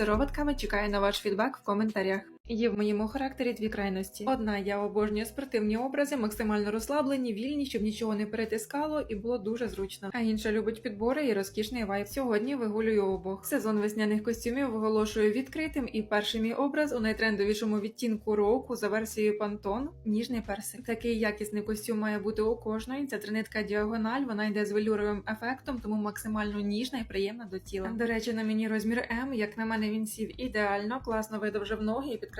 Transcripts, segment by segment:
сироватками, чекаю на ваш фідбек в коментарях. Є в моєму характері дві крайності. Одна я обожнюю спортивні образи, максимально розслаблені, вільні, щоб нічого не перетискало і було дуже зручно. А інша любить підбори і розкішний вайб. Сьогодні вигулюю обох. Сезон весняних костюмів оголошую відкритим, і перший мій образ у найтрендовішому відтінку року за версією Pantone – ніжний персик. Такий якісний костюм має бути у кожної. Ця тринитка діагональ, вона йде з велюровим ефектом, тому максимально ніжна і приємна до тіла. До речі, на мені розмір М, як на мене, він сів ідеально, класно видовжив ноги і підкреслив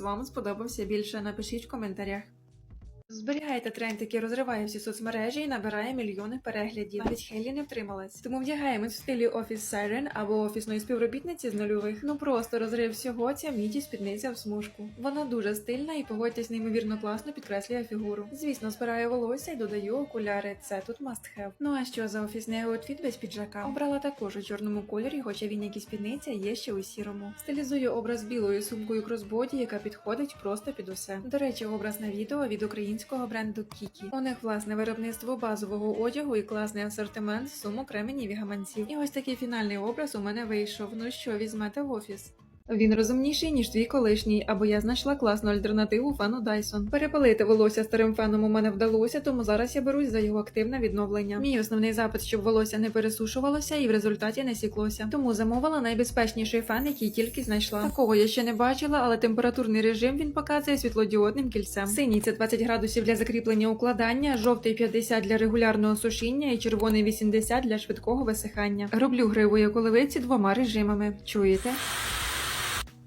вам сподобався більше? Напишіть в коментарях. Зберігайте тренд, який розриває всі соцмережі і набирає мільйони переглядів. Навіть Хейлі не втрималась. Тому вдягаємось в стилі офіс Siren або офісної співробітниці з нульових. Ну просто розрив всього ця міді спідниця в смужку. Вона дуже стильна і погодьтесь неймовірно класно підкреслює фігуру. Звісно, збираю волосся і додаю окуляри. Це тут must have. Ну а що за офісний аутфіт без піджака? Обрала також у чорному кольорі, хоча він як і спідниця є ще у сірому. Стилізую образ білою сумкою кросбоді, яка підходить просто під усе. До речі, образ на відео від українського бренду Кікі. У них власне виробництво базового одягу і класний асортимент сумок, ременів і гаманців. І ось такий фінальний образ у мене вийшов. Ну що, візьмете в офіс? Він розумніший, ніж твій колишній, або я знайшла класну альтернативу фену Dyson. Перепалити волосся старим феном у мене вдалося, тому зараз я берусь за його активне відновлення. Мій основний запит, щоб волосся не пересушувалося і в результаті не сіклося. Тому замовила найбезпечніший фен, який тільки знайшла. Такого я ще не бачила, але температурний режим він показує світлодіодним кільцем. Синій це 20 градусів для закріплення укладання, жовтий 50 для регулярного сушіння і червоний 80 для швидкого висихання. Роблю гриву яковливиці двома режимами. Чуєте?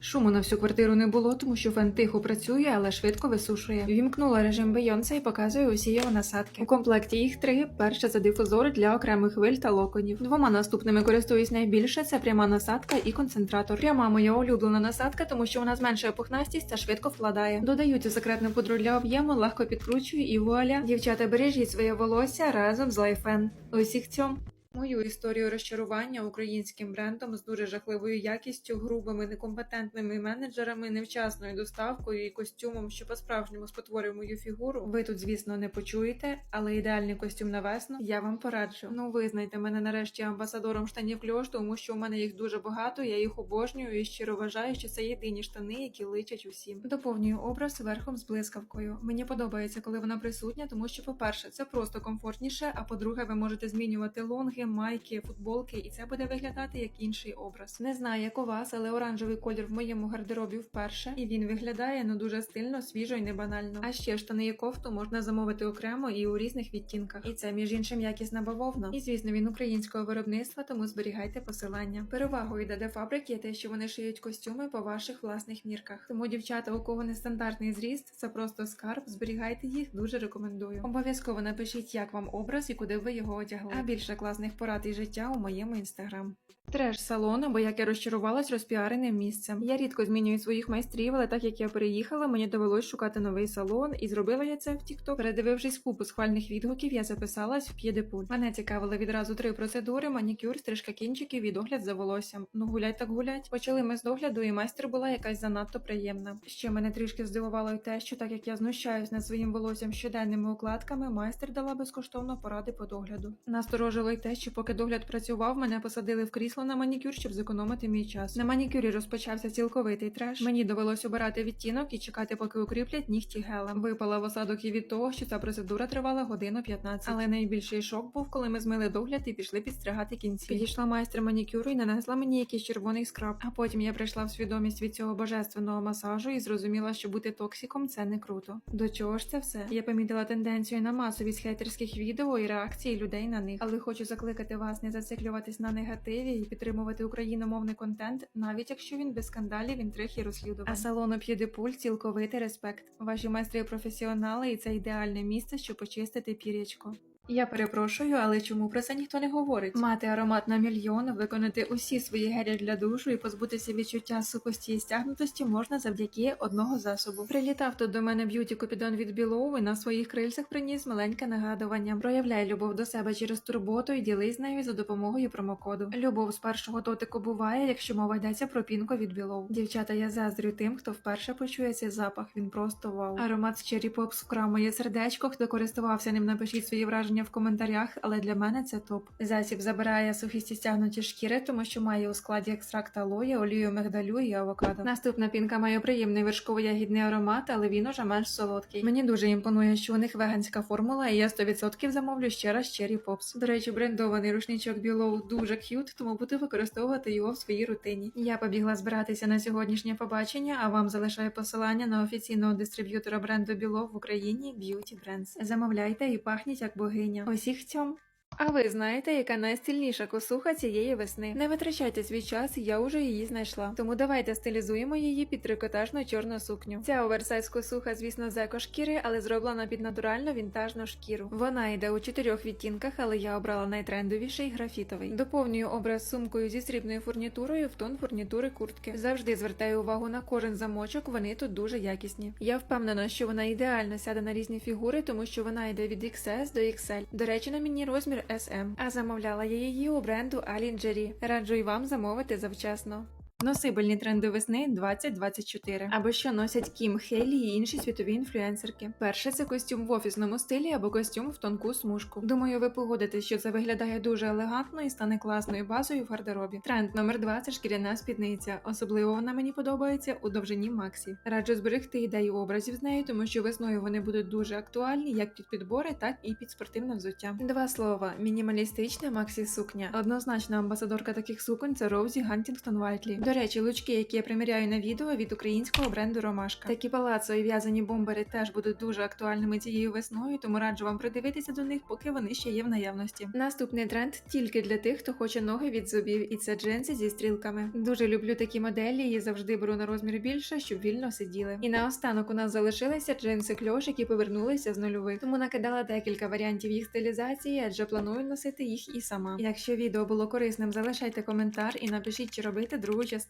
Шуму на всю квартиру не було, тому що фен тихо працює, але швидко висушує. Вімкнула режим Beyoncé і показує усі його насадки. У комплекті їх три: перша це дифузор для окремих хвиль та локонів. Двома наступними користуюсь найбільше. Це пряма насадка і концентратор. Пряма моя улюблена насадка, тому що вона зменшує пухнастість та швидко вкладає. Додаю цю секретну пудру для об'єму, легко підкручую і вуаля. Дівчата, бережіть своє волосся разом з лайфен. Усіх цьом. Мою історію розчарування українським брендом з дуже жахливою якістю, грубими некомпетентними менеджерами, невчасною доставкою і костюмом, що по-справжньому спотворює мою фігуру. Ви тут, звісно, не почуєте, але ідеальний костюм на весну я вам пораджу. Ну, визнайте мене нарешті амбасадором штанів кльош, тому що у мене їх дуже багато. Я їх обожнюю і щиро вважаю, що це єдині штани, які личать усім. Доповнюю образ верхом з блискавкою. Мені подобається, коли вона присутня, тому що, по-перше, це просто комфортніше. А по-друге, ви можете змінювати лонги, майки, футболки, і це буде виглядати як інший образ. Не знаю, як у вас, але оранжевий колір в моєму гардеробі вперше, і він виглядає ну дуже стильно, свіжо і не банально. А ще штани і кофту можна замовити окремо і у різних відтінках. І це між іншим якісна бавовна. І звісно, він українського виробництва, тому зберігайте посилання. Перевагою ДД фабрик є те, що вони шиють костюми по ваших власних мірках. Тому дівчата, у кого нестандартний зріст, це просто скарб. Зберігайте їх, дуже рекомендую. Обов'язково напишіть, як вам образ і куди ви його одягли. А більше класних порад і життя у моєму інстаграм. Треш салон, або як я розчарувалась розпіареним місцем. Я рідко змінюю своїх майстрів, але так як я переїхала, мені довелось шукати новий салон, і зробила я це в TikTok. Передивившись купу схвальних відгуків, я записалась в п'єдепуль. Мене цікавили відразу три процедури: манікюр, стрижка кінчиків і догляд за волоссям. Ну гулять так гулять. Почали ми з догляду, і майстер була якась занадто приємна. Ще мене трішки здивувало й те, що так як я знущаюсь над своїм волоссям щоденними укладками, майстер дала безкоштовно поради по догляду. Насторожило й те, що поки догляд працював, мене посадили в крісло на манікюр, щоб зекономити мій час. На манікюрі розпочався цілковитий треш. Мені довелось обирати відтінок і чекати, поки укріплять нігті гелем. Випала в осадок і від того, що ця процедура тривала годину 15. Але найбільший шок був, коли ми змили догляд і пішли підстригати кінці. Підійшла майстер манікюру і нанесла мені якийсь червоний скраб. А потім я прийшла в свідомість від цього божественного масажу і зрозуміла, що бути токсиком це не круто. До чого ж це все? Я помітила тенденцію на масовість хейтерських відео і реакції людей на них. Але хочу закликати вас не зациклюватись на негативі і підтримувати україномовний контент, навіть якщо він без скандалів, інтриг і розслідувань. А салону П'єдепуль цілковитий респект. Ваші майстри професіонали, і це ідеальне місце, щоб почистити пір'ячко. Я перепрошую, але чому про це ніхто не говорить? Мати аромат на мільйон, виконати усі свої гелі для душу і позбутися відчуття сухості і стягнутості можна завдяки одного засобу. Прилітав тут до мене б'юті купідон від Білоу і на своїх крильцях приніс маленьке нагадування. Проявляй любов до себе через турботу і ділись нею за допомогою промокоду. Любов з першого дотику буває, якщо мова йдеться про пінко від Білоу. Дівчата, я заздрю тим, хто вперше почує цей запах. Він просто вау. Аромат з Cherry Pops сердечко. Хто користувався ним, напишіть свої враження в коментарях, але для мене це топ. Засіб забирає сухісті стягнуті шкіри, тому що має у складі екстракт алоє, олію мигдалю і авокадо. Наступна пінка має приємний вершково-ягідний аромат, але він уже менш солодкий. Мені дуже імпонує, що у них веганська формула, і я 100% замовлю ще раз Cherry Pops. До речі, брендований рушничок Білоу дуже к'ют, тому буду використовувати його в своїй рутині. Я побігла збиратися на сьогоднішнє побачення, а вам залишаю посилання на офіційного дистриб'ютора бренду Білоу в Україні Beauty Brands. Замовляйте і пахніть як богиня. Усіх цьом. А ви знаєте, яка найстильніша косуха цієї весни? Не витрачайте свій час, я уже її знайшла. Тому давайте стилізуємо її під трикотажну чорну сукню. Ця оверсайз косуха, звісно, з екошкіри, але зроблена під натуральну вінтажну шкіру. Вона йде у чотирьох відтінках, але я обрала найтрендовіший графітовий. Доповнюю образ сумкою зі срібною фурнітурою в тон фурнітури куртки. Завжди звертаю увагу на кожен замочок, вони тут дуже якісні. Я впевнена, що вона ідеально сяде на різні фігури, тому що вона йде від XS до XL. До речі, на мені розмір SM, а замовляла я її у бренду Alingerie. Раджу й вам замовити завчасно. Носибельні тренди весни 2024. Або що носять Кім Хейлі і інші світові інфлюенсерки. Перше це костюм в офісному стилі або костюм в тонку смужку. Думаю, ви погодитесь, що це виглядає дуже елегантно і стане класною базою в гардеробі. Тренд номер 2 це шкіряна спідниця. Особливо вона мені подобається у довжині Максі. Раджу зберегти ідею образів з нею, тому що весною вони будуть дуже актуальні як під підбори, так і під спортивне взуття. Два слова: мінімалістична Максі сукня. Однозначна амбасадорка таких суконь це Роузі Гантінгтон Вайтлі. Речі, лучки, які я приміряю на відео від українського бренду Ромашка. Такі палацо і в'язані бомбери теж будуть дуже актуальними цією весною, тому раджу вам придивитися до них, поки вони ще є в наявності. Наступний тренд тільки для тих, хто хоче ноги від зубів, і це джинси зі стрілками. Дуже люблю такі моделі і завжди беру на розмір більше, щоб вільно сиділи. І наостанок у нас залишилися джинси кльош, які повернулися з нульових. Тому накидала декілька варіантів їх стилізації, адже планую носити їх і сама. Якщо відео було корисним, залишайте коментар і напишіть, чи робити другу частину.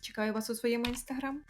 Чекаю вас у своєму інстаграм.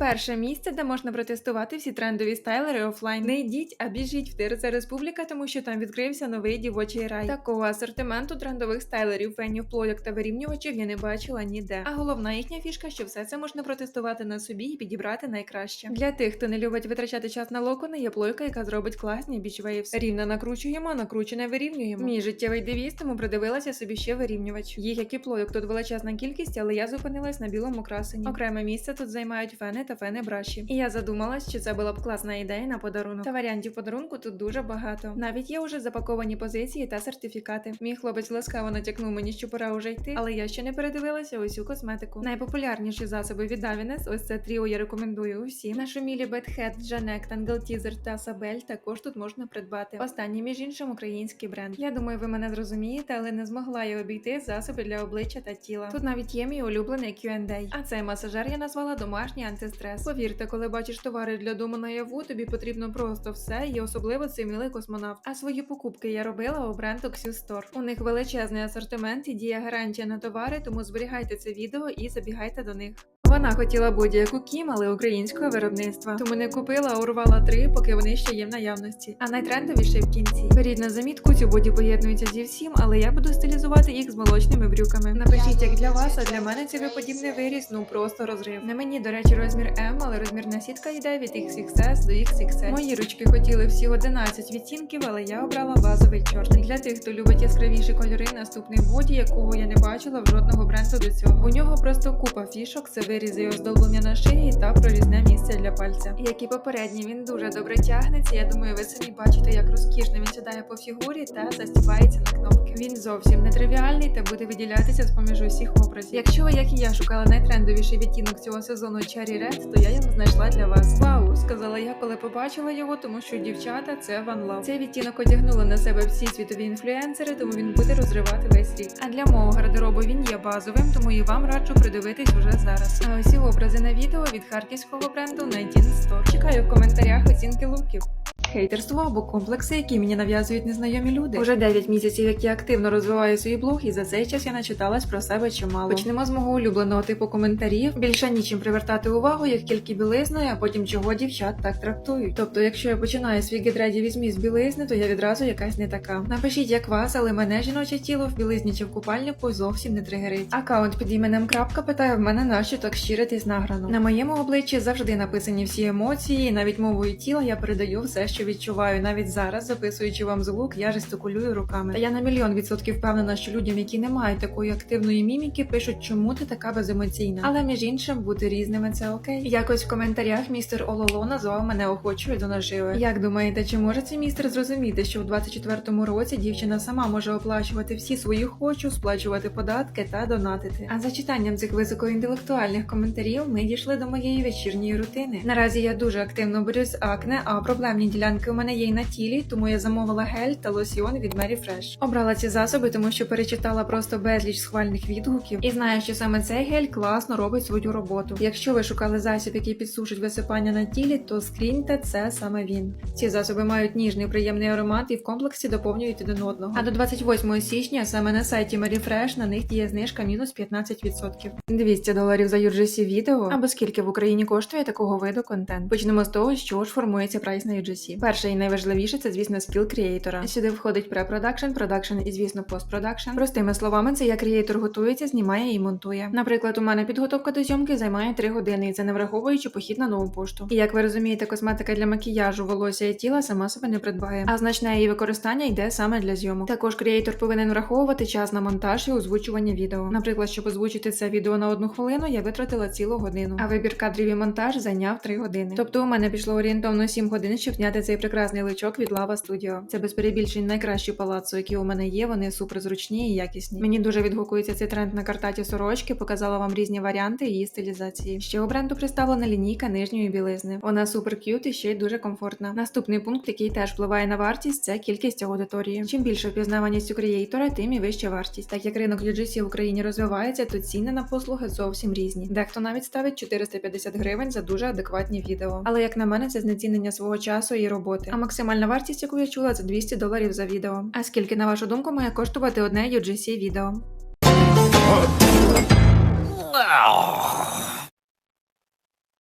Перше місце, де можна протестувати всі трендові стайлери офлайн. Не йдіть, а біжіть в ТРЦ Республіка, тому що там відкрився новий дівочий рай. Такого асортименту трендових стайлерів, фенів, плойок та вирівнювачів я не бачила ніде. А головна їхня фішка, що все це можна протестувати на собі і підібрати найкраще. Для тих, хто не любить витрачати час на локони, є плойка, яка зробить класні бічвейвс. Рівно накручуємо, накручене вирівнюємо. Мій життєвий девіз, тому придивилася собі ще вирівнювач. Їх як і плойок, тут величезна кількість, але я зупинилась на білому красені. Окреме місце тут займають фени та фени браші. І я задумалась, що це була б класна ідея на подарунок. Та варіантів подарунку тут дуже багато. Навіть є уже запаковані позиції та сертифікати. Мій хлопець ласкаво натякнув мені, що пора уже йти, але я ще не передивилася усю косметику. Найпопулярніші засоби від Davines, ось це тріо я рекомендую усім. Нашумілі Бетхед, Джанек, Тангл Тізер та Сабель також тут можна придбати. Останній, між іншим, український бренд. Я думаю, ви мене зрозумієте, але не змогла я обійти засоби для обличчя та тіла. Тут навіть є мій улюблений Q&A. А цей масажер я назвала домашній антистрес стрес. Повірте, коли бачиш товари для дому наяву, тобі потрібно просто все, і особливо цей милий космонавт. А свої покупки я робила у бренду Xu Store. У них величезний асортимент і діє гарантія на товари, тому зберігайте це відео і забігайте до них. Вона хотіла будь-яку кім, але українського виробництва. Тому не купила, а урвала три, поки вони ще є в наявності. А найтрендовіше в кінці. Беріть на замітку, цю боді поєднується зі всім, але я буду стилізувати їх з молочними брюками. Напишіть, як для вас, а для мене цей подібний виріс, ну просто розрив. На мені, до речі, розмір М, але розмірна сітка йде від XXS до XXL. Мої ручки хотіли всі 11 відтінків, але я обрала базовий чорний. Для тих, хто любить яскравіші кольори, наступний боді, якого я не бачила в жодного бренду до цього. У нього просто купа фішок, це вирізи і оздоблення на шиї та прорізне місце для пальця. Як і попередній, він дуже добре тягнеться. Я думаю, ви самі бачите, як розкішно він сідає по фігурі та застібається на кнопки. Він зовсім не тривіальний та буде виділятися з поміж усіх образів. Якщо ви, як і я, шукала найтрендовіший відтінок цього сезону Cherry Red, то я його знайшла для вас. Вау, сказала я, коли побачила його, тому що дівчата це One Love. Цей відтінок одягнули на себе всі світові інфлюенсери, тому він буде розривати весь рік. А для мого гардеробу він є базовим, тому і вам раджу придивитись уже зараз. А усі образи на відео від харківського бренду Nineteen Store. Чекаю в коментарях оцінки луків. Хейтерство або комплекси, які мені нав'язують незнайомі люди. Уже 9 місяців, як я активно розвиваю свій блог, і за цей час я начиталась про себе чимало. Почнемо з мого улюбленого типу коментарів. Більше нічим привертати увагу, як тільки білизною, а потім чого дівчат так трактують. Тобто, якщо я починаю свій гетреді візьмі з білизни, то я відразу якась не така. Напишіть, як вас, але мене жіноче тіло в білизні чи в купальнику зовсім не тригерить. Акаунт під іменем крапка питає в мене, нащо так щиритись награно. На моєму обличчі завжди написані всі емоції, навіть мовою тіла я передаю все, що відчуваю. Навіть зараз, записуючи вам звук, я жестикулюю руками. Та я на мільйон відсотків впевнена, що людям, які не мають такої активної міміки, пишуть, чому ти така беземоційна. Але між іншим бути різними це окей. Якось в коментарях містер Ололо назвав мене охочою до наживи. Як думаєте, чи може цей містер зрозуміти, що в 24-му році дівчина сама може оплачувати всі свої хочу, сплачувати податки та донатити? А за читанням цих високоінтелектуальних коментарів ми дійшли до моєї вечірньої рутини. Наразі я дуже активно борюсь з акне, а проблемні ділянки у мене є й на тілі, тому я замовила гель та лосьйон від Mary Fresh. Обрала ці засоби, тому що перечитала просто безліч схвальних відгуків і знаю, що саме цей гель класно робить свою роботу. Якщо ви шукали засіб, який підсушить висипання на тілі, то скріньте це саме він. Ці засоби мають ніжний приємний аромат і в комплексі доповнюють один одного. А до 28 січня саме на сайті Mary Fresh на них діє знижка мінус 15%. 200 доларів за UGC відео або скільки в Україні коштує такого виду контент. Почнемо з того, що ж формується прайс на UGC. Перше і найважливіше це, звісно, скіл креатора. Сюди входить препродакшн, продакшн і, звісно, постпродакшн. Простими словами, це як креатор готується, знімає і монтує. Наприклад, у мене підготовка до зйомки займає 3 години, і це не враховуючи похід на нову пошту. І як ви розумієте, косметика для макіяжу, волосся і тіла сама себе не придбає, а значне її використання йде саме для зйомок. Також креатор повинен враховувати час на монтаж і озвучування відео. Наприклад, щоб озвучити це відео на одну хвилину, я витратила цілу годину, а вибір кадрів і монтаж зайняв 3 години. Тобто у мене пішло орієнтовно 7 годин, щоб зняти цей прекрасний личок від Lava Studio. Це без перебільшень найкращі палацу, які у мене є. Вони супер зручні і якісні. Мені дуже відгукується цей тренд на картаті сорочки. Показала вам різні варіанти її стилізації. Ще у бренду представлена лінійка нижньої білизни. Вона супер к'ют і ще й дуже комфортна. Наступний пункт, який теж впливає на вартість, це кількість аудиторії. Чим більше впізнаваність у креатора, тим і вища вартість. Так як ринок UGC в Україні розвивається, то ціни на послуги зовсім різні. Дехто навіть ставить 450 гривень за дуже адекватні відео. Але як на мене, це знецінення свого часу і роботи. А максимальна вартість, яку я чула, це 200 доларів за відео. А скільки, на вашу думку, має коштувати одне UGC відео?